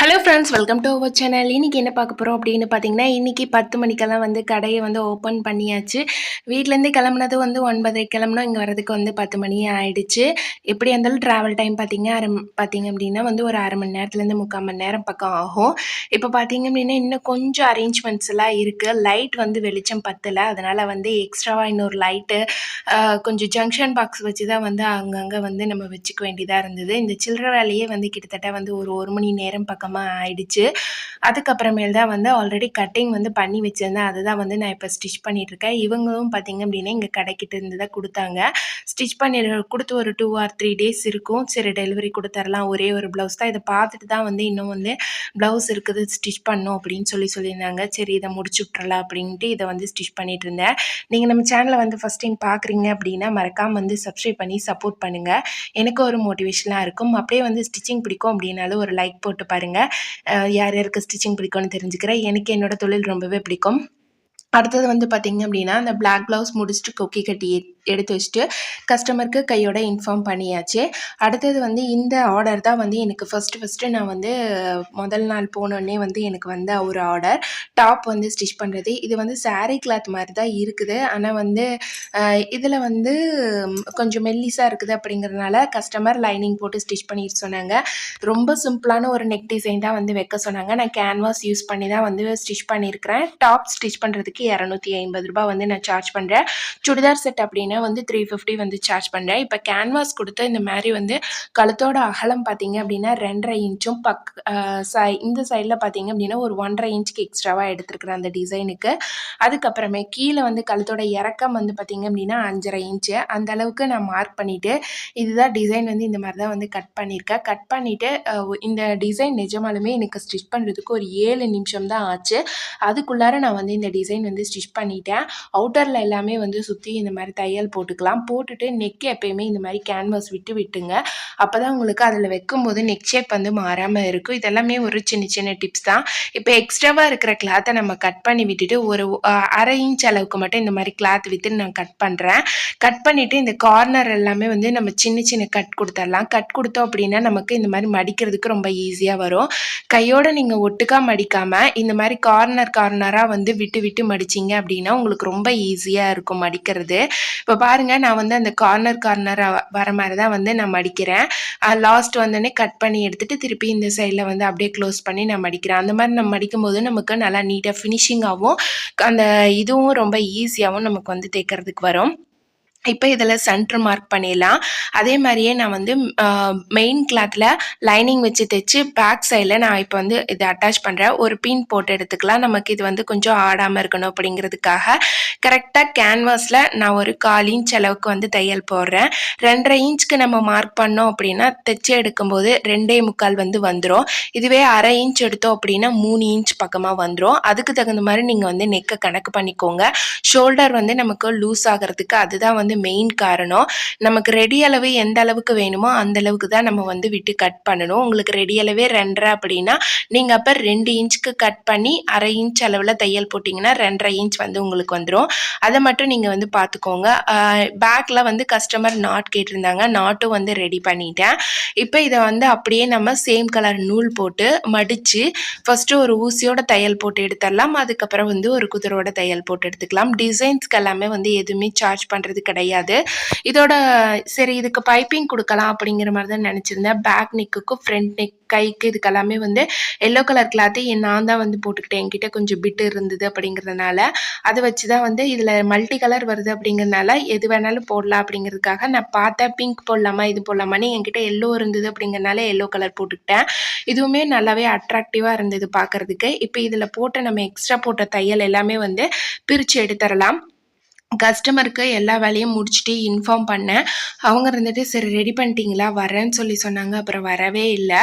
Hello friends welcome to our channel இன்றைக்கி என்ன பார்க்க போகிறோம் அப்படின்னு பார்த்தீங்கன்னா இன்றைக்கி பத்து மணிக்கெல்லாம் வந்து கடையை வந்து ஓப்பன் பண்ணியாச்சு. வீட்டிலேருந்து கிளம்புனது வந்து ஒன்பதரை கிளம்புனா இங்கே வரதுக்கு வந்து பத்து மணி ஆகிடுச்சு எப்படி இருந்தாலும் ட்ராவல் டைம் பார்த்தீங்க அரை பார்த்தீங்க அப்படின்னா வந்து ஒரு அரை மணி நேரத்துலேருந்து முக்கால் மணி நேரம் பக்கம் ஆகும். இப்போ பார்த்தீங்க அப்படின்னா இன்னும் கொஞ்சம் அரேஞ்ச்மெண்ட்ஸ் எல்லாம் இருக்குது லைட் வந்து வெளிச்சம் பத்தலை. அதனால் வந்து எக்ஸ்ட்ராவாக இன்னொரு லைட்டு கொஞ்சம் ஜங்ஷன் பாக்ஸ் வச்சு தான் வந்து அங்கங்கே வந்து நம்ம வச்சுக்க வேண்டியதாக இருந்தது. இந்த சில்லற வேலையே வந்து கிட்டத்தட்ட வந்து ஒரு ஒரு மணி நேரம் பக்கம் பக்கமாக ஆயிடுச்சு. அதுக்கப்புறமேல் தான் வந்து ஆல்ரெடி கட்டிங் வந்து பண்ணி வச்சுருந்தேன். அதுதான் வந்து நான் இப்போ ஸ்டிச் பண்ணிகிட்ருக்கேன் இவங்களும் பார்த்திங்க அப்படின்னா இங்கே கடைக்கிட்ட இருந்து தான் கொடுத்தாங்க. ஸ்டிச் பண்ணி கொடுத்து ஒரு டூ ஆர் த்ரீ டேஸ் இருக்கும். சரி டெலிவரி கொடுத்துர்லாம். ஒரே ஒரு ப்ளவுஸ் தான். இதை பார்த்துட்டு தான் வந்து இன்னும் வந்து ப்ளவுஸ் இருக்குது ஸ்டிச் பண்ணும் அப்படின்னு சொல்லி சொல்லியிருந்தாங்க. சரி இதை முடிச்சு விட்றலாம் அப்படின்ட்டு இதை வந்து ஸ்டிச் பண்ணிகிட்டு இருந்தேன் நீங்கள் நம்ம சேனலை வந்து ஃபஸ்ட் டைம் பார்க்குறீங்க அப்படின்னா மறக்காமல் வந்து சப்ஸ்கிரைப் பண்ணி சப்போர்ட் பண்ணுங்கள் எனக்கு ஒரு மோட்டிவேஷனாக இருக்கும். அப்படியே வந்து ஸ்டிச்சிங் பிடிக்கும் அப்படின்னாலும் ஒரு லைக் போட்டு பாருங்கள் யார் யாருக்கு ஸ்டிச்சிங் பிடிக்கும்னு தெரிஞ்சுக்கிறேன். எனக்கு என்னோட தொழில் ரொம்பவே பிடிக்கும். அடுத்தது வந்து பார்த்திங்க அப்படின்னா அந்த பிளாக் ப்ளவுஸ் முடிச்சுட்டு கொக்கி கட்டி எடுத்து வச்சுட்டு கஸ்டமருக்கு கையோட இன்ஃபார்ம் பண்ணியாச்சு. அடுத்தது வந்து இந்த ஆர்டர் தான் வந்து எனக்கு ஃபஸ்ட்டு ஃபஸ்ட்டு நான் வந்து முதல் நாள் போனோடனே வந்து எனக்கு வந்த ஒரு ஆர்டர் டாப் வந்து ஸ்டிச் பண்ணுறது இது வந்து சாரீ கிளாத் மாதிரி தான் இருக்குது. ஆனால் வந்து இதில் வந்து கொஞ்சம் மெல்லிஸாக இருக்குது அப்படிங்கிறதுனால கஸ்டமர் லைனிங் போட்டு ஸ்டிச் பண்ணிட்டு சொன்னாங்க. ரொம்ப சிம்பிளான ஒரு நெக் டிசைன் தான் வந்து வைக்க சொன்னாங்க. நான் கேன்வாஸ் யூஸ் பண்ணி தான் வந்து ஸ்டிச் பண்ணியிருக்கிறேன் டாப் ஸ்டிச் பண்ணுறதுக்கு இரநூத்தி ஐம்பது ரூபாய் வந்து நான் சார்ஜ் பண்ணுறேன் சுடிதார் செட் அப்படின்னா வந்து த்ரீ ஃபிஃப்டி வந்து சார்ஜ் பண்ணுறேன் இப்போ கேன்வாஸ் கொடுத்து இந்த மாதிரி வந்து கழுத்தோட அகலம் பார்த்தீங்க அப்படின்னா ரெண்டரை இன்ச்சும் பக் சை இந்த சைடில் பார்த்தீங்க அப்படின்னா ஒரு ஒன்றரை இன்ச்சுக்கு எக்ஸ்ட்ராவாக எடுத்துருக்குறேன் அந்த டிசைனுக்கு அதுக்கப்புறமே கீழே வந்து கழுத்தோட இறக்கம் வந்து பார்த்தீங்க அப்படின்னா அஞ்சரை இன்ச்சு அந்த அளவுக்கு நான் மார்க் பண்ணிவிட்டு இதுதான் டிசைன் வந்து இந்த மாதிரி தான் வந்து கட் பண்ணியிருக்கேன். கட் பண்ணிவிட்டு இந்த டிசைன் நிஜமாலுமே எனக்கு ஸ்டிச் பண்ணுறதுக்கு ஒரு ஏழு நிமிஷம் தான் ஆச்சு. அதுக்குள்ளார நான் வந்து இந்த டிசைன் வந்து ஸ்டிச் பண்ணிட்டேன். அவுட்டரில் எல்லாமே வந்து சுற்றி இந்த மாதிரி தையல் போட்டுக்கலாம். போட்டுட்டு நெக் எப்பயுமே இந்த மாதிரி கேன்வாஸ் விட்டு விட்டுங்க. அப்போ தான் உங்களுக்கு அதில் வைக்கும்போது நெக் ஷேப் வந்து மாறாமல் இருக்கும். இதெல்லாமே ஒரு சின்ன சின்ன டிப்ஸ் தான். இப்போ எக்ஸ்ட்ராவாக இருக்கிற கிளாத்தை நம்ம கட் பண்ணி விட்டுட்டு ஒரு அரை இன்ச் அளவுக்கு மட்டும் இந்த மாதிரி கிளாத் விற்று நான் கட் பண்ணுறேன் கட் பண்ணிவிட்டு இந்த கார்னர் எல்லாமே வந்து நம்ம சின்ன சின்ன கட் கொடுத்துடலாம் கட் கொடுத்தோம் அப்படின்னா நமக்கு இந்த மாதிரி மடிக்கிறதுக்கு ரொம்ப ஈஸியாக வரும். கையோட நீங்கள் ஒட்டுக்கா மடிக்காமல் இந்த மாதிரி கார்னர் கார்னராக வந்து விட்டு விட்டு மடிச்சிங்க அப்படின்னா உங்களுக்கு ரொம்ப ஈஸியாக இருக்கும் மடிக்கிறது இப்போ பாருங்கள் நான் வந்து அந்த கார்னர் கார்னராக வர மாதிரி தான் வந்து நான் மடிக்கிறேன். லாஸ்ட் வந்தோடனே கட் பண்ணி எடுத்துட்டு திருப்பி இந்த சைடில் வந்து அப்படியே க்ளோஸ் பண்ணி நான் மடிக்கிறேன். அந்த மாதிரி நம்ம மடிக்கும்போது நமக்கு நல்லா நீட்டாக ஃபினிஷிங்காகவும் அந்த இதுவும் ரொம்ப ஈஸியாகவும் நமக்கு வந்து தைக்கிறதுக்கு வரும். இப்போ இதில் சென்ட்ரு மார்க் பண்ணிடலாம். அதே மாதிரியே நான் வந்து மெயின் கிளாத்தில் லைனிங் வச்சு தைச்சு பேக் சைடில் நான் இப்போ வந்து இதை அட்டாச் பண்ணுறேன் ஒரு பீன் போட்டு எடுத்துக்கலாம். நமக்கு இது வந்து கொஞ்சம் ஆடாமல் இருக்கணும் அப்படிங்கிறதுக்காக. கரெக்டாக கேன்வாஸில் நான் ஒரு கால் இன்ச் அளவுக்கு வந்து தையல் போடுறேன். ரெண்டரை இன்ச்சுக்கு நம்ம மார்க் பண்ணோம் அப்படின்னா தைச்சி எடுக்கும்போது ரெண்டே முக்கால் வந்து வந்துடும் இதுவே அரை இன்ச் எடுத்தோம் அப்படின்னா மூணு இன்ச் பக்கமாக வந்துடும் அதுக்கு தகுந்த மாதிரி நீங்கள் வந்து நெக்கை கணக்கு பண்ணிக்கோங்க. ஷோல்டர் வந்து நமக்கு லூஸ் ஆகிறதுக்கு அதுதான் வந்து வந்து மெயின் காரணம். நமக்கு ரெடி அளவு எந்த அளவுக்கு வேணுமோ அந்த அளவுக்கு தான் நம்ம வந்து விட்டு கட் பண்ணணும். உங்களுக்கு ரெடி அளவே ரெண்டரை அப்படின்னா நீங்கள் அப்போ ரெண்டு இன்ச்சுக்கு கட் பண்ணி அரை இன்ச் அளவில் தையல் போட்டிங்கன்னா ரெண்டரை இன்ச் வந்து உங்களுக்கு வந்துடும் அதை மட்டும் நீங்கள் வந்து பார்த்துக்கோங்க பேக்கில் வந்து கஸ்டமர் நாட் கேட்டிருந்தாங்க. நாட்டும் வந்து ரெடி பண்ணிட்டேன். இப்போ இதை வந்து அப்படியே நம்ம சேம் கலர் நூல் போட்டு மடித்து ஃபஸ்ட்டு ஒரு ஊசியோட தையல் போட்டு எடுத்துடலாம். அதுக்கப்புறம் வந்து ஒரு குதிரோட தையல் போட்டு எடுத்துக்கலாம். டிசைன்ஸ்க்கு எல்லாமே வந்து எதுவுமே சார்ஜ் பண்ணுறது கிடையாது. இதோட சரி இதுக்கு பைப்பிங் கொடுக்கலாம் அப்படிங்கிற மாதிரி தான் நினச்சிருந்தேன். பேக் நெக்குக்கு ஃப்ரண்ட் நெக் கைக்கு இதுக்கெல்லாமே வந்து எல்லோ கலர் கிளாத்து நான் தான் வந்து போட்டுக்கிட்டேன். என்கிட்ட கொஞ்சம் பிட்டு இருந்தது அப்படிங்கிறதுனால. அதை வச்சு தான் வந்து இதில் மல்டி கலர் வருது அப்படிங்கிறதுனால எது வேணாலும் போடலாம் அப்படிங்கிறதுக்காக நான் பார்த்தேன். பிங்க் போடலாமா இது போடலாமான்னு என்கிட்ட எல்லோ இருந்தது அப்படிங்கிறனால எல்லோ கலர் போட்டுக்கிட்டேன். இதுவுமே நல்லாவே அட்ராக்டிவாக இருந்தது பார்க்குறதுக்கு. இப்போ இதில் போட்ட நம்ம எக்ஸ்ட்ரா போட்ட தையல் எல்லாமே வந்து பிரித்து எடுத்துடலாம். கஸ்டமருக்கு எல்லா வேலையும் முடிச்சுட்டு இன்ஃபார்ம் பண்ணேன். அவங்க இருந்துட்டு சரி ரெடி பண்ணிட்டீங்களா? வரேன்னு சொல்லி சொன்னாங்க. அப்புறம் வரவே இல்லை.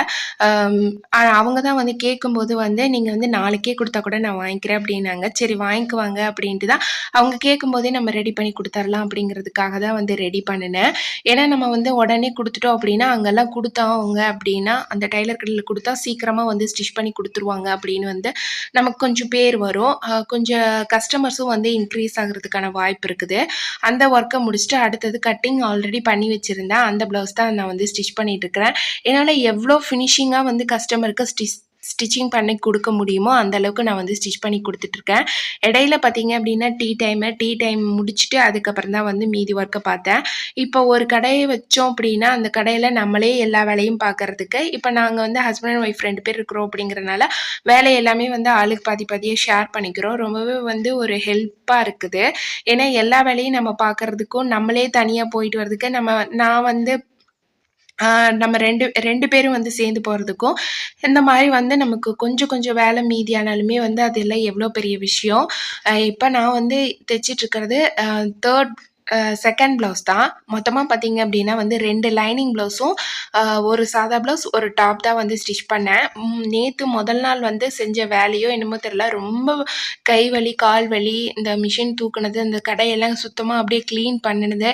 அவங்க தான் வந்து கேட்கும்போது வந்து நீங்கள் வந்து நாளைக்கே கொடுத்தா கூட நான் வாங்கிக்கிறேன் அப்படின்னாங்க. சரி வாங்கிக்குவாங்க அப்படின்ட்டு தான் அவங்க கேட்கும்போதே நம்ம ரெடி பண்ணி கொடுத்துர்லாம் அப்படிங்கிறதுக்காக தான் வந்து ரெடி பண்ணினேன். ஏன்னா நம்ம வந்து உடனே கொடுத்துட்டோம் அப்படின்னா அங்கெல்லாம் கொடுத்தாங்க அப்படின்னா அந்த டைலர் கடையில் கொடுத்தா சீக்கிரமாக வந்து ஸ்டிச் பண்ணி கொடுத்துருவாங்க அப்படின்னு வந்து நமக்கு கொஞ்சம் பேர் வரும். கொஞ்சம் கஸ்டமர்ஸும் வந்து இன்க்ரீஸ் ஆகிறதுக்கான வாய்ப்பு இருக்குது. அந்த ஒர்க்கை முடிச்சுட்டு அடுத்தது கட்டிங் ஆல்ரெடி பண்ணி வச்சுருந்தேன். அந்த ப்ளவுஸ் தான் நான் வந்து ஸ்டிச் பண்ணிட்டு இருக்கிறேன். என்னால் எவ்வளோ ஃபினிஷிங்காக வந்து கஸ்டமருக்கு ஸ்டிச் ஸ்டிச்சிங் பண்ணி கொடுக்க முடியுமோ அந்தளவுக்கு நான் வந்து ஸ்டிச் பண்ணி கொடுத்துட்ருக்கேன். இடையில பார்த்தீங்க அப்படின்னா டீ டைமு டீ டைம் முடிச்சுட்டு அதுக்கப்புறம் தான் வந்து மீதி ஒர்க்கை பார்த்தேன். இப்போ ஒரு கடையை வச்சோம் அப்படின்னா அந்த கடையில் நம்மளே எல்லா வேலையும் பார்க்கறதுக்கு இப்போ நாங்கள் வந்து ஹஸ்பண்ட் அண்ட் ஒய்ஃப் ரெண்டு பேர் இருக்கிறோம் அப்படிங்கிறனால வேலை எல்லாமே வந்து ஆளுக்கு பாதி பாதியாக ஷேர் பண்ணிக்கிறோம். ரொம்பவே வந்து ஒரு ஹெல்ப்பாக இருக்குது. ஏன்னா எல்லா வேலையும் நம்ம பார்க்கறதுக்கும் நம்மளே தனியாக போயிட்டு வர்றதுக்கு நம்ம நான் வந்து நம்ம ரெண்டு ரெண்டு பேரும் வந்து சேர்ந்து போகிறதுக்கும் இந்த மாதிரி வந்து நமக்கு கொஞ்சம் கொஞ்சம் வேலை மீதியானாலுமே வந்து அதெல்லாம் எவ்வளோ பெரிய விஷயம். இப்போ நான் வந்து தைச்சிட்ருக்கிறது தேர்ட் செகண்ட் ப்ளவுஸ் தான். மொத்தமாக பார்த்தீங்க அப்படின்னா வந்து ரெண்டு லைனிங் ப்ளவுஸும் ஒரு சாதா ப்ளவுஸ் ஒரு டாப் தான் வந்து ஸ்டிச் பண்ணேன். நேற்று முதல் நாள் வந்து செஞ்ச வேலையோ என்னமோ தெரில ரொம்ப கை வலி கால் வலி இந்த மிஷின் தூக்குனது இந்த கடையெல்லாம் சுத்தமாக அப்படியே க்ளீன் பண்ணினது.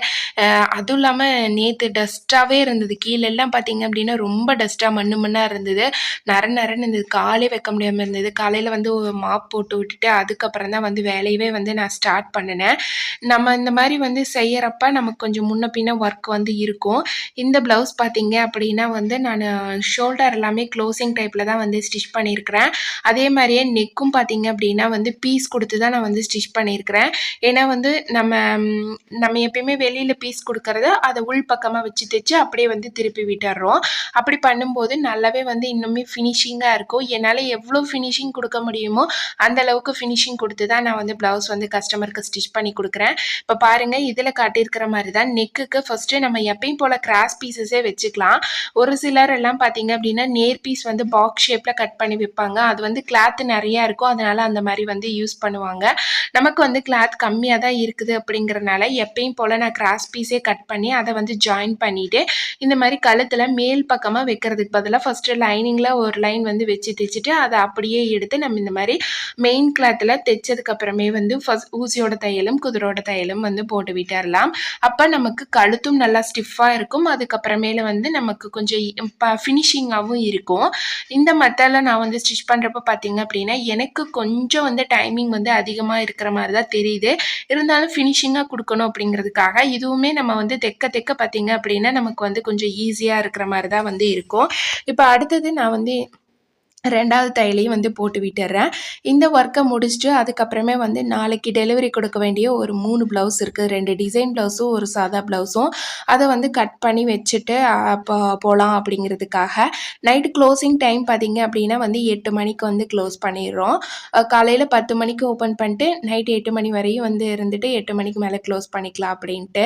அதுவும் இல்லாமல் நேற்று டஸ்ட்டாகவே இருந்தது. கீழெல்லாம் பார்த்தீங்க அப்படின்னா ரொம்ப டஸ்ட்டாக மண்ணு மண்ணாக இருந்தது. நர நரன்னு இருந்தது. காலே வைக்க முடியாமல் இருந்தது. காலையில் வந்து மாப் போட்டு விட்டுட்டு அதுக்கப்புறம் தான் வந்து வேலையவே வந்து நான் ஸ்டார்ட் பண்ணினேன். நம்ம இந்த மாதிரி வந்து வந்து செய்கிறப்ப நமக்கு கொஞ்சம் முன்ன பின்ன ஒர்க் வந்து இருக்கும். இந்த ப்ளவுஸ் பார்த்தீங்க அப்படின்னா வந்து நான் ஷோல்டர் எல்லாமே க்ளோசிங் டைப்பில் தான் வந்து ஸ்டிச் பண்ணியிருக்கிறேன் அதே மாதிரியே நெக்கும் பார்த்தீங்க அப்படின்னா வந்து பீஸ் கொடுத்து தான் நான் வந்து ஸ்டிச் பண்ணியிருக்கிறேன் ஏன்னா வந்து நம்ம நம்ம எப்பயுமே வெளியில் பீஸ் கொடுக்கறத அதை உள் பக்கமாக வச்சு தைச்சு அப்படியே வந்து திருப்பி விட்டுறோம். அப்படி பண்ணும்போது நல்லாவே வந்து இன்னுமே ஃபினிஷிங்காக இருக்கும். என்னால் எவ்வளோ ஃபினிஷிங் கொடுக்க முடியுமோ அந்த அளவுக்கு ஃபினிஷிங் கொடுத்து தான் நான் வந்து ப்ளவுஸ் வந்து கஸ்டமருக்கு ஸ்டிச் பண்ணி கொடுக்குறேன். இப்போ பாருங்கள் இதில் காட்டியிருக்கிற மாதிரி தான் நெக்குக்கு ஃபஸ்ட்டு நம்ம எப்பயும் போல் கிராஸ் பீசஸே வச்சுக்கலாம். ஒரு சிலர் எல்லாம் பார்த்தீங்க அப்படின்னா நேர் பீஸ் வந்து பாக்ஸ் ஷேப்பில் கட் பண்ணி வைப்பாங்க அது வந்து கிளாத் நிறையா இருக்கும். அதனால் அந்த மாதிரி வந்து யூஸ் பண்ணுவாங்க. நமக்கு வந்து கிளாத் கம்மியாக தான் இருக்குது அப்படிங்கிறனால எப்பயும் போல் நான் கிராஸ் பீஸே கட் பண்ணி அதை வந்து ஜாயின் பண்ணிவிட்டு இந்த மாதிரி கழுத்தில் மேல் பக்கமாக வைக்கிறதுக்கு பதிலாக ஃபஸ்ட்டு லைனிங்கில் ஒரு லைன் வந்து வச்சு தைச்சிட்டு அதை அப்படியே எடுத்து நம்ம இந்த மாதிரி மெயின் கிளாத்தில் தைச்சதுக்கப்புறமே வந்து ஃபஸ்ட் ஊசியோட தையலும் குதிரோட தையலும் வந்து போட்டு விட்டுறலாம். அப்போ நமக்கு கழுத்தும் நல்லா ஸ்டிஃபாக இருக்கும். அதுக்கப்புறமேல வந்து நமக்கு கொஞ்சம் ஃபினிஷிங்காகவும் இருக்கும். இந்த மெத்தடில் நான் வந்து ஸ்டிச் பண்ணுறப்ப பார்த்தீங்க அப்படின்னா எனக்கு கொஞ்சம் வந்து டைமிங் வந்து அதிகமாக இருக்கிற மாதிரி தான் தெரியுது. இருந்தாலும் ஃபினிஷிங்காக கொடுக்கணும் அப்படிங்கிறதுக்காக இதுவுமே நம்ம வந்து தெக்க தெக்க பார்த்தீங்க அப்படின்னா நமக்கு வந்து கொஞ்சம் ஈஸியாக இருக்கிற மாதிரி தான் வந்து இருக்கும். இப்போ அடுத்தது நான் வந்து ரெண்டாவது தையலையும் வந்து போட்டு விட்டுறேன். இந்த ஒர்க்கை முடிச்சுட்டு அதுக்கப்புறமே வந்து நாளைக்கு டெலிவரி கொடுக்க வேண்டிய ஒரு மூணு ப்ளவுஸ் இருக்குது ரெண்டு டிசைன் ப்ளவுஸும் ஒரு சாதா ப்ளவுஸும் அதை வந்து கட் பண்ணி வச்சுட்டு போகலாம் அப்படிங்கிறதுக்காக. நைட்டு க்ளோசிங் டைம் பார்த்திங்க அப்படின்னா வந்து எட்டு மணிக்கு வந்து க்ளோஸ் பண்ணிடுறோம். காலையில் பத்து மணிக்கு ஓப்பன் பண்ணிட்டு நைட்டு எட்டு மணி வரையும் வந்து இருந்துட்டு எட்டு மணிக்கு மேலே க்ளோஸ் பண்ணிக்கலாம் அப்படின்ட்டு.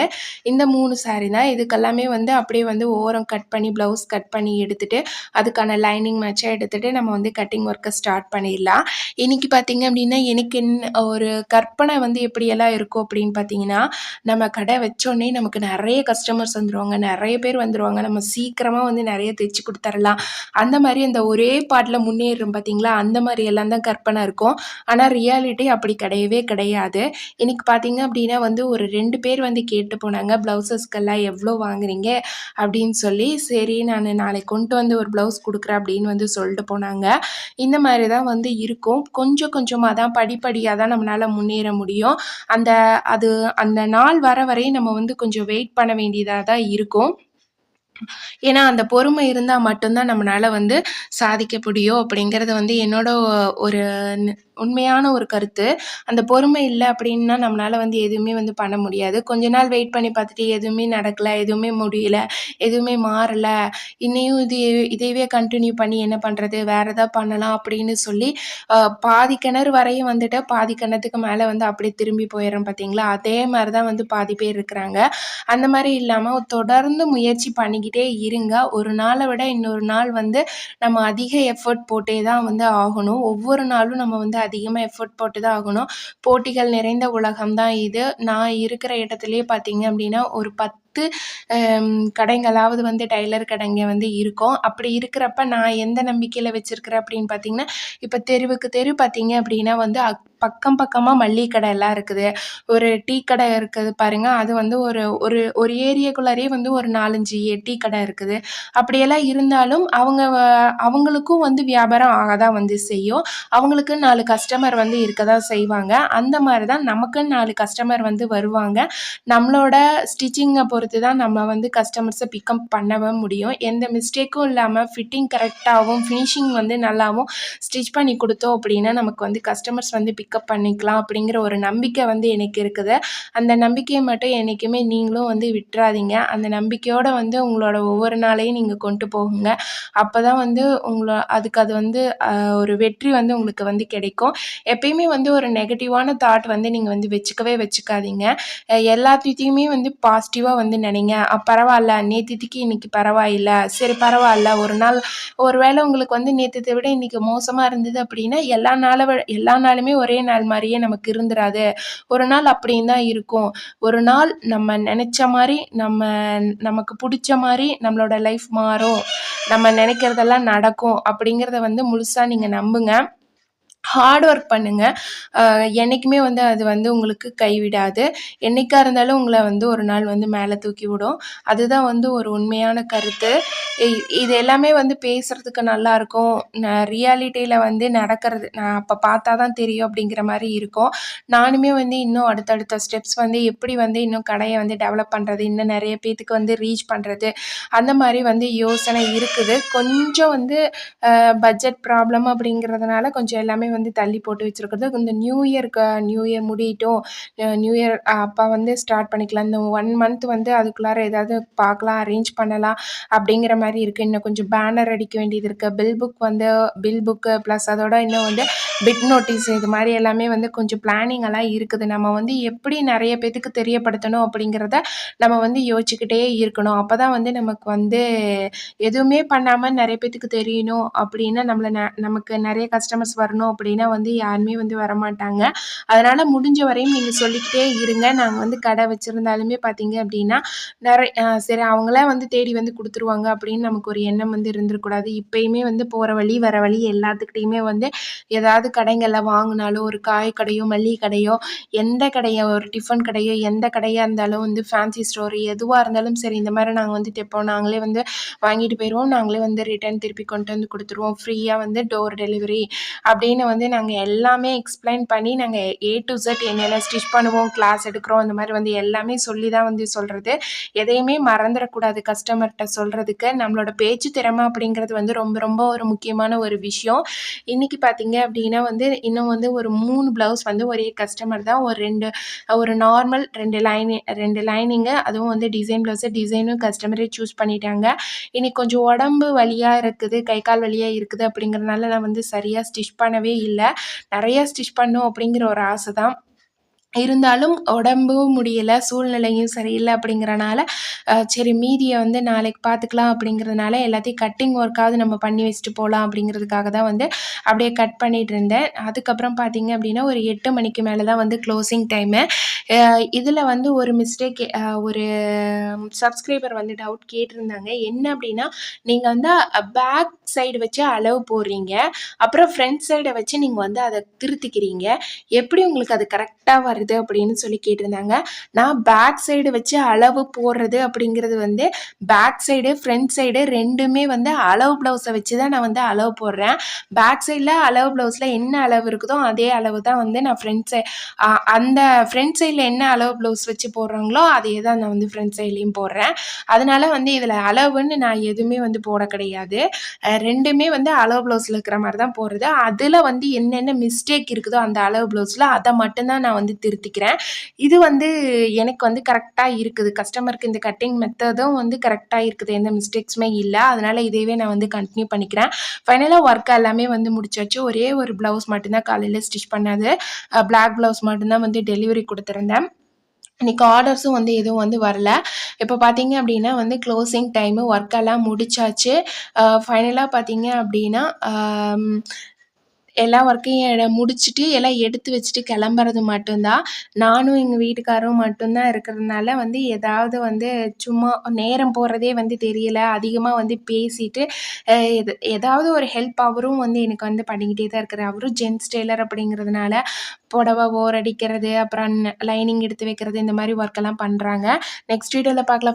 இந்த மூணு சாரீ தான். இதுக்கெல்லாமே வந்து அப்படியே வந்து ஓரம் கட் பண்ணி ப்ளவுஸ் கட் பண்ணி எடுத்துகிட்டு அதுக்கான லைனிங் மேட்சாக எடுத்துகிட்டு நம்ம நம்ம வந்து கட்டிங் ஒர்க்கை ஸ்டார்ட் பண்ணிடலாம். இன்றைக்கி பார்த்திங்க அப்படின்னா எனக்கு என்ன ஒரு கற்பனை வந்து எப்படியெல்லாம் இருக்கும் அப்படின்னு பார்த்தீங்கன்னா நம்ம கடை வச்சோடனே நமக்கு நிறைய கஸ்டமர்ஸ் வந்துடுவாங்க நிறைய பேர் வந்துடுவாங்க நம்ம சீக்கிரமாக வந்து நிறைய தைச்சி கொடுத்துர்லாம். அந்த மாதிரி அந்த ஒரே பாட்டில் முன்னேறும் பார்த்தீங்களா அந்த மாதிரி எல்லாம் தான் கற்பனை இருக்கும். ஆனால் ரியாலிட்டி அப்படி கிடையவே கிடையாது. இன்னைக்கு பார்த்தீங்க அப்படின்னா வந்து ஒரு ரெண்டு பேர் வந்து கேட்டு போனாங்க ப்ளவுசஸ்க்கெல்லாம் எவ்வளோ வாங்குறீங்க? அப்படின்னு சொல்லி சரி நான் நாளைக்கு கொண்டு வந்து ஒரு ப்ளவுஸ் கொடுக்குறேன் அப்படின்னு வந்து சொல்லிட்டு போனாங்க. சொல்கிறாங்க இந்த மாதிரி தான் வந்து இருக்கும். கொஞ்சம் கொஞ்சமாக தான் படிப்படியாக தான் நம்மளால் முன்னேற முடியும். அந்த அது அந்த நாள் வர வரையும் நம்ம வந்து கொஞ்சம் வெயிட் பண்ண வேண்டியதாக தான் இருக்கும். ஏன்னா அந்த பொறுமை இருந்தால் மட்டும்தான் நம்மளால் வந்து சாதிக்க முடியும் அப்படிங்கிறது வந்து என்னோட ஒரு உண்மையான ஒரு கருத்து. அந்த பொறுமை இல்லை அப்படின்னா நம்மளால் வந்து எதுவுமே வந்து பண்ண முடியாது. கொஞ்ச நாள் வெயிட் பண்ணி பார்த்துட்டு எதுவுமே நடக்கலை எதுவுமே முடியல எதுவுமே மாறலை. இன்னையும் இது இதையவே கண்டினியூ பண்ணி என்ன பண்ணுறது வேறு எதாவது பண்ணலாம் அப்படின்னு சொல்லி பாதி கிணறு வரையும் வந்துட்டு பாதி கிணத்துக்கு மேலே வந்து அப்படியே திரும்பி போயிடுறோம் பார்த்தீங்களா? அதே மாதிரி தான் வந்து பாதி பேர் இருக்கிறாங்க. அந்த மாதிரி இல்லாமல் தொடர்ந்து முயற்சி பண்ணிக்கிட்டே இருங்க. ஒரு நாளை விட இன்னொரு நாள் வந்து நம்ம அதிக எஃபர்ட் போட்டே தான் வந்து ஆகணும். ஒவ்வொரு நாளும் நம்ம வந்து அதிகமாக எஃபர்ட் போட்டு தான் ஆகணும். போட்டிகள் நிறைந்த உலகம் தான் இது. நான் இருக்கிற இடத்துலையே பார்த்தீங்க அப்படின்னா ஒரு பத்து கடைங்களாவது வந்து டைலர் கடைங்க வந்து இருக்கும். அப்படி இருக்கிறப்ப நான் எந்த நம்பிக்கையில் வச்சுருக்கிறேன் அப்படின்னு பார்த்தீங்கன்னா இப்போ தெருவுக்கு தெரு பார்த்தீங்க அப்படின்னா வந்து பக்கம் பக்கமாக மல்லிகை கடை எல்லாம் இருக்குது. ஒரு டீ கடை இருக்குது பாருங்க. அது வந்து ஒரு ஒரு ஒரு ஏரியாக்குள்ளாரே வந்து ஒரு நாலஞ்சு டீ கடை இருக்குது. அப்படியெல்லாம் இருந்தாலும் அவங்க அவங்களுக்கும் வந்து வியாபாரம் ஆக தான் வந்து செய்யும். அவங்களுக்கு நாலு கஸ்டமர் வந்து இருக்க தான் செய்வாங்க. அந்த மாதிரி தான் நமக்குன்னு நாலு கஸ்டமர் வந்து வருவாங்க. நம்மளோட ஸ்டிச்சிங்கை பொறுத்து தான் நம்ம வந்து கஸ்டமர்ஸை பிக்கப் பண்ணவும் முடியும். எந்த மிஸ்டேக்கும் இல்லாமல் ஃபிட்டிங் கரெக்டாகவும் ஃபினிஷிங் வந்து நல்லாவும் ஸ்டிச் பண்ணி கொடுத்தோம் அப்படின்னா நமக்கு வந்து கஸ்டமர்ஸ் வந்து பிக் பிக்கப் பண்ணிக்கலாம் அப்படிங்கிற ஒரு நம்பிக்கை வந்து எனக்கு இருக்குது. அந்த நம்பிக்கையை மட்டும் என்றைக்குமே நீங்களும் வந்து விட்டுறாதீங்க. அந்த நம்பிக்கையோடு வந்து உங்களோட ஒவ்வொரு நாளையும் நீங்கள் கொண்டு போகுங்க. அப்போ தான் வந்து உங்களை அதுக்கு அது வந்து ஒரு வெற்றி வந்து உங்களுக்கு வந்து கிடைக்கும். எப்பயுமே வந்து ஒரு நெகட்டிவான தாட் வந்து நீங்கள் வந்து வச்சுக்கவே வச்சுக்காதீங்க. எல்லாத்தையுமே வந்து பாசிட்டிவாக வந்து நினைங்க. பரவாயில்ல நேற்றுக்கு இன்னைக்கு பரவாயில்ல. சரி பரவாயில்ல. ஒரு நாள் ஒரு வேளை உங்களுக்கு வந்து நேற்றத்தை விட இன்றைக்கி மோசமாக இருந்தது அப்படின்னா எல்லா நாளை எல்லா நாளுமே ஒரே ஒரே நாள் மாதிரியே நமக்கு இருந்துராது. ஒரு நாள் அப்படின்னு தான் இருக்கும். ஒரு நாள் நம்ம நினச்ச மாதிரி நம்ம நமக்கு பிடிச்ச மாதிரி நம்மளோட லைஃப் மாறும். நம்ம நினைக்கிறதெல்லாம் நடக்கும் அப்படிங்கிறத வந்து முழுசாக நீங்கள் நம்புங்க. ஹார்ட் ஒர்க் பண்ணுங்கள் என்றைக்குமே வந்து அது வந்து உங்களுக்கு கைவிடாது. என்றைக்காக இருந்தாலும் உங்களை வந்து ஒரு நாள் வந்து மேலே தூக்கி விடும். அதுதான் வந்து ஒரு உண்மையான கருத்து. இ- இது எல்லாமே வந்து பேசுகிறதுக்கு நல்லாயிருக்கும் ரியாலிட்டியில் வந்து நடக்கிறது நான் அப்போ பார்த்தா தான் தெரியும் அப்படிங்கிற மாதிரி இருக்கும். நானுமே வந்து இன்னும் அடுத்தடுத்த ஸ்டெப்ஸ் வந்து எப்படி வந்து இன்னும் கடையை வந்து டெவலப் பண்ணுறது இன்னும் நிறைய பேத்துக்கு வந்து ரீச் பண்ணுறது அந்த மாதிரி வந்து யோசனை இருக்குது. கொஞ்சம் வந்து பட்ஜெட் ப்ராப்ளம் அப்படிங்கிறதுனால கொஞ்சம் எல்லாமே வந்து தள்ளி போட்டு வச்சுருக்கிறது. இந்த நியூ இயர்க்கு நியூ இயர் முடியட்டும். நியூ இயர் அப்போ வந்து ஸ்டார்ட் பண்ணிக்கலாம். இந்த ஒன் மந்த் வந்து அதுக்குள்ளார ஏதாவது பார்க்கலாம் அரேஞ்ச் பண்ணலாம் அப்படிங்கிற மாதிரி இருக்குது இன்னும் கொஞ்சம் பேனர் அடிக்க வேண்டியது இருக்குது பில் புக் வந்து பில் புக்கு ப்ளஸ் அதோட இன்னும் வந்து பிட் நோட்டீஸ் இது மாதிரி எல்லாமே வந்து கொஞ்சம் பிளானிங் எல்லாம் இருக்குது. நம்ம வந்து எப்படி நிறைய பேத்துக்கு தெரியப்படுத்தணும் அப்படிங்கிறத நம்ம வந்து யோசிச்சுக்கிட்டே இருக்கணும். அப்போ தான் வந்து நமக்கு வந்து எதுவுமே பண்ணாமல் நிறைய பேத்துக்கு தெரியணும் அப்படின்னா நம்மளை ந நமக்கு நிறைய கஸ்டமர்ஸ் வரணும் அப்படின்னா வந்து யாருமே வந்து வரமாட்டாங்க. அதனால் முடிஞ்ச வரையும் நீங்கள் சொல்லிக்கிட்டே இருங்க. நாங்கள் வந்து கடை வச்சுருந்தாலுமே பார்த்தீங்க அப்படின்னா நிறைய சரி அவங்களே வந்து தேடி வந்து கொடுத்துருவாங்க அப்படின்னு நமக்கு ஒரு எண்ணம் வந்து இருந்துருக்கூடாது இப்போயுமே வந்து போகிற வழி வர வழி எல்லாத்துக்கிட்டையுமே வந்து ஏதாவது கடைங்களில் வாங்கினாலும் ஒரு காய் கடையோ மல்லிகை கடையோ எந்த கடையோ ஒரு டிஃபன் கடையோ எந்த கடையாக இருந்தாலும் வந்து ஃபேன்சி ஸ்டோர் எதுவாக இருந்தாலும் சரி இந்த மாதிரி நாங்கள் வந்து தைப்போம். நாங்களே வந்து வாங்கிட்டு போயிடுவோம் நாங்களே வந்து ரிட்டர்ன் திருப்பி கொண்டு வந்து கொடுத்துருவோம். ஃப்ரீயாக வந்து டோர் டெலிவரி அப்படின்னு வந்து நாங்கள் எல்லாமே எக்ஸ்பிளைன் பண்ணி நாங்கள் ஏ டு ஜெட் என்னென்ன ஸ்டிச் பண்ணுவோம் கிளாஸ் எடுக்கிறோம் அந்த மாதிரி வந்து எல்லாமே சொல்லி தான் வந்து சொல்கிறது எதையுமே மறந்துடக்கூடாது கஸ்டமர்கிட்ட சொல்கிறதுக்கு நம்மளோட பேச்சு திறமை அப்படிங்கிறது வந்து ரொம்ப ரொம்ப ஒரு முக்கியமான ஒரு விஷயம். இன்றைக்கி பார்த்தீங்க அப்படின்னா வந்து இன்னும் வந்து ஒரு மூணு ப்ளவுஸ் வந்து ஒரே கஸ்டமர் தான். ஒரு ரெண்டு ஒரு நார்மல் ரெண்டு லைனி ரெண்டு லைனிங்கு அதுவும் வந்து டிசைன் ப்ளவுஸு டிசைனும் கஸ்டமரே சூஸ் பண்ணிட்டாங்க. இன்னைக்கு கொஞ்சம் உடம்பு வலியாக இருக்குது கை கால் வலியாக இருக்குது அப்படிங்கிறதுனால நான் வந்து சரியாக ஸ்டிச் பண்ணவே இல்லை. நிறையா ஸ்டிச் பண்ணும் அப்படிங்கிற ஒரு ஆசை தான். இருந்தாலும் உடம்பும் முடியலை சூழ்நிலையும் சரியில்லை அப்படிங்கிறனால சரி மீதியை வந்து நாளைக்கு பார்த்துக்கலாம் அப்படிங்கிறதுனால எல்லாத்தையும் கட்டிங் ஒர்க்காவது நம்ம பண்ணி வச்சுட்டு போகலாம் அப்படிங்கிறதுக்காக தான் வந்து அப்படியே கட் பண்ணிட்டு இருந்தேன். அதுக்கப்புறம் பார்த்தீங்க அப்படின்னா ஒரு எட்டு மணிக்கு மேலே தான் வந்து க்ளோசிங் டைமு இதில் வந்து ஒரு மிஸ்டேக் ஒரு சப்ஸ்கிரைபர் வந்து டவுட் கேட்டிருந்தாங்க. என்ன அப்படின்னா நீங்கள் வந்து பேக் சைடு வச்சு அளவு போடுறீங்க அப்புறம் ஃப்ரண்ட் சைடை வச்சு நீங்கள் வந்து அதை திருத்திக்கிறீங்க. எப்படி உங்களுக்கு அது கரெக்டாக வருது? அப்படின்னு சொல்லி கேட்டிருந்தாங்க. நான் பேக் சைடு வச்சு அளவு போடுறது அப்படிங்கிறது வந்து பேக் சைடு ஃப்ரண்ட் சைடு ரெண்டுமே வந்து அளவு ப்ளவுஸை வச்சு தான் நான் வந்து அளவு போடுறேன். பேக் சைடில் அளவு ப்ளவுஸில் என்ன அளவு இருக்குதோ அதே அளவு தான் வந்து நான் ஃப்ரண்ட் சை அந்த ஃப்ரண்ட் சைடில் என்ன அளவு ப்ளவுஸ் வச்சு போடுறாங்களோ அதே தான் நான் வந்து ஃப்ரண்ட் சைட்லேயும் போடுறேன். அதனால் வந்து இதில் அளவுன்னு நான் எதுவுமே வந்து போட கிடையாது. ரெண்டுமே வந்து அளவு ப்ளவுஸில் இருக்கிற மாதிரி தான் போடுறது. அதில் வந்து என்னென்ன மிஸ்டேக் இருக்குதோ அந்த அளவு ப்ளவுஸில் அதை மட்டும்தான் நான் வந்து திருத்திக்கிறேன் இது வந்து எனக்கு வந்து கரெக்டாக இருக்குது. கஸ்டமருக்கு இந்த கட்டிங் மெத்தடும் வந்து கரெக்டாக இருக்குது. எந்த மிஸ்டேக்ஸுமே இல்லை. அதனால் இதையவே நான் வந்து கண்டினியூ பண்ணிக்கிறேன். ஃபைனலாக ஒர்க் எல்லாமே வந்து முடிச்சாச்சு. ஒரே ஒரு ப்ளவுஸ் மட்டும்தான் காலையில் ஸ்டிச் பண்ணது. பிளாக் ப்ளவுஸ் மட்டும்தான் வந்து டெலிவரி கொடுத்துருந்தேன். இன்னைக்கு ஆர்டர்ஸும் வந்து எதுவும் வந்து வரல. இப்போ பார்த்தீங்க அப்படின்னா வந்து க்ளோசிங் டைமு ஒர்க்கெல்லாம் முடிச்சாச்சு. ஃபைனலாக பார்த்தீங்க அப்படின்னா எல்லா ஒர்க்கையும் முடிச்சுட்டு எல்லாம் எடுத்து வச்சுட்டு கிளம்புறது மட்டும்தான். நானும் எங்கள் வீட்டுக்காரரும் மட்டும்தான் இருக்கிறதுனால வந்து ஏதாவது வந்து சும்மா நேரம் போகிறதே வந்து தெரியல. அதிகமாக வந்து பேசிட்டு எது ஏதாவது ஒரு ஹெல்ப் அவரும் வந்து எனக்கு வந்து பண்ணிக்கிட்டே தான் இருக்கிறார் அவரும் ஜென்ஸ் டெய்லர் அப்படிங்கிறதுனால புடவ ஓர் அடிக்கிறது அப்புறம் லைனிங் எடுத்து வைக்கிறது இந்த மாதிரி ஒர்க்கெல்லாம் பண்ணுறாங்க நெக்ஸ்ட் வீடியோவில் பார்க்கலாம்